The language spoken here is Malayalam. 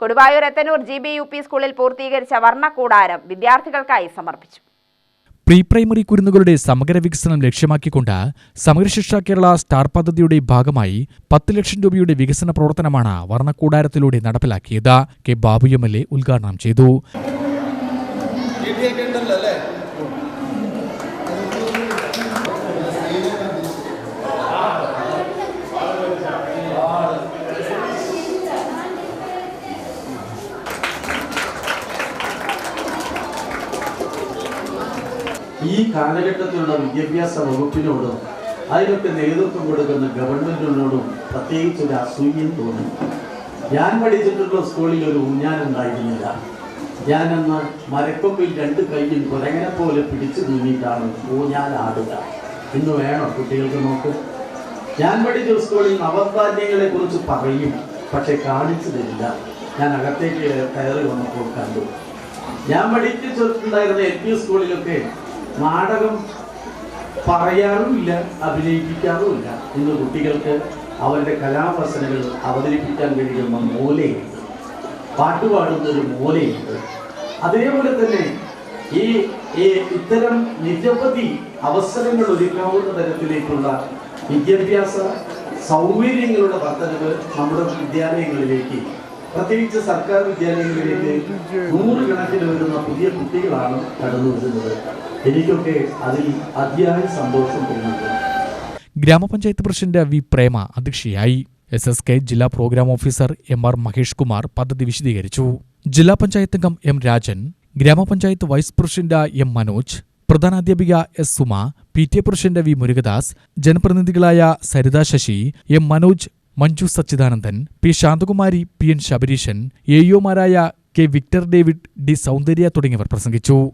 Koduvayur Ethanur G B U P സ്കൂളിൽ പൂർത്തീകരിച്ച വർണക്കൂടാരം വിദ്യാർത്ഥികൾക്കായി സമർപ്പിച്ചു. പ്രീ പ്രൈമറി കുരുന്നുകളുടെ സമഗ്ര വികസനം ലക്ഷ്യമാക്കിക്കൊണ്ട് സമഗ്രശിക്ഷ കേരള സ്റ്റാർ പദ്ധതിയുടെ ഭാഗമായി പത്ത് ലക്ഷം രൂപയുടെ വികസന പ്രവർത്തനമാണ് വർണക്കൂടാരത്തിലൂടെ നടപ്പിലാക്കിയത്. K Babu M L A ഉദ്ഘാടനം ചെയ്തു. ഈ കാലഘട്ടത്തിലുള്ള വിദ്യാഭ്യാസ വകുപ്പിനോടും അതിനൊക്കെ നേതൃത്വം കൊടുക്കുന്ന ഗവൺമെന്റിനോടും പ്രത്യേകിച്ച് ഒരു അസൂയം തോന്നി ഞാൻ പഠിച്ചിട്ടുള്ള സ്കൂളിൽ ഒരു ഊഞ്ഞാലുണ്ടായിരുന്നില്ല ഞാനന്ന് മരക്കൊമ്പിൽ രണ്ട് കൈയും കുരങ്ങനെ പോലെ പിടിച്ചു നീങ്ങിയിട്ടാണ് ഊഞ്ഞാൻ ആടുക. ഇന്ന് വേണം കുട്ടികൾക്ക് നോക്ക്? ഞാൻ പഠിച്ച സ്കൂളിൽ നവധാന്യങ്ങളെ കുറിച്ച് പറയും പക്ഷെ കാണിച്ചു തരില്ല. ഞാൻ അകത്തേക്ക് കയറി വന്നപ്പോൾ കണ്ടു. ഞാൻ പഠിച്ചിട്ടുണ്ടായിരുന്ന എൽ പി സ്കൂളിലൊക്കെ നാടകം പറയാറുമില്ല അഭിനയിപ്പിക്കാറുമില്ല ഇന്ന് കുട്ടികൾക്ക് അവരുടെ കലാവസനകൾ അവതരിപ്പിക്കാൻ കഴിയുന്ന മൂലയുണ്ട് പാട്ടുപാടുന്ന ഒരു മൂലയുണ്ട് അതേപോലെ തന്നെ ഈ ഇത്തരം നിരവധി അവസരങ്ങൾ ഒരുക്കാവുന്ന തരത്തിലേക്കുള്ള വിദ്യാഭ്യാസ സൗകര്യങ്ങളുടെ വർധനവ് നമ്മുടെ വിദ്യാലയങ്ങളിലേക്ക് പ്രത്യേകിച്ച് സർക്കാർ വിദ്യാലയങ്ങളിലേക്ക് നൂറുകണക്കിന് വരുന്ന പുതിയ കുട്ടികളാണ് കടന്നു വരുന്നത് എനിക്കൊക്കെ അതിൽ അതിയായ സന്തോഷം തോന്നുന്നു. ഗ്രാമപഞ്ചായത്ത് പ്രസിഡന്റ് വി പ്രേമ അധ്യക്ഷയായി. എസ് എസ് കെ ജില്ലാ programme officer M R Mahesh Kumar പദ്ധതി വിശദീകരിച്ചു. ജില്ലാ പഞ്ചായത്ത് അംഗം എം രാജൻ ഗ്രാമപഞ്ചായത്ത് vice president M Manoj പ്രധാനാധ്യാപിക S Suma P T A president V Murugadas ജനപ്രതിനിധികളായ Saritha Sasi M Manoj Manju Sachidanandan P Santhakumari P N Sabareesan A K Victor David D Soundarya തുടങ്ങിയവർ പ്രസംഗിച്ചു.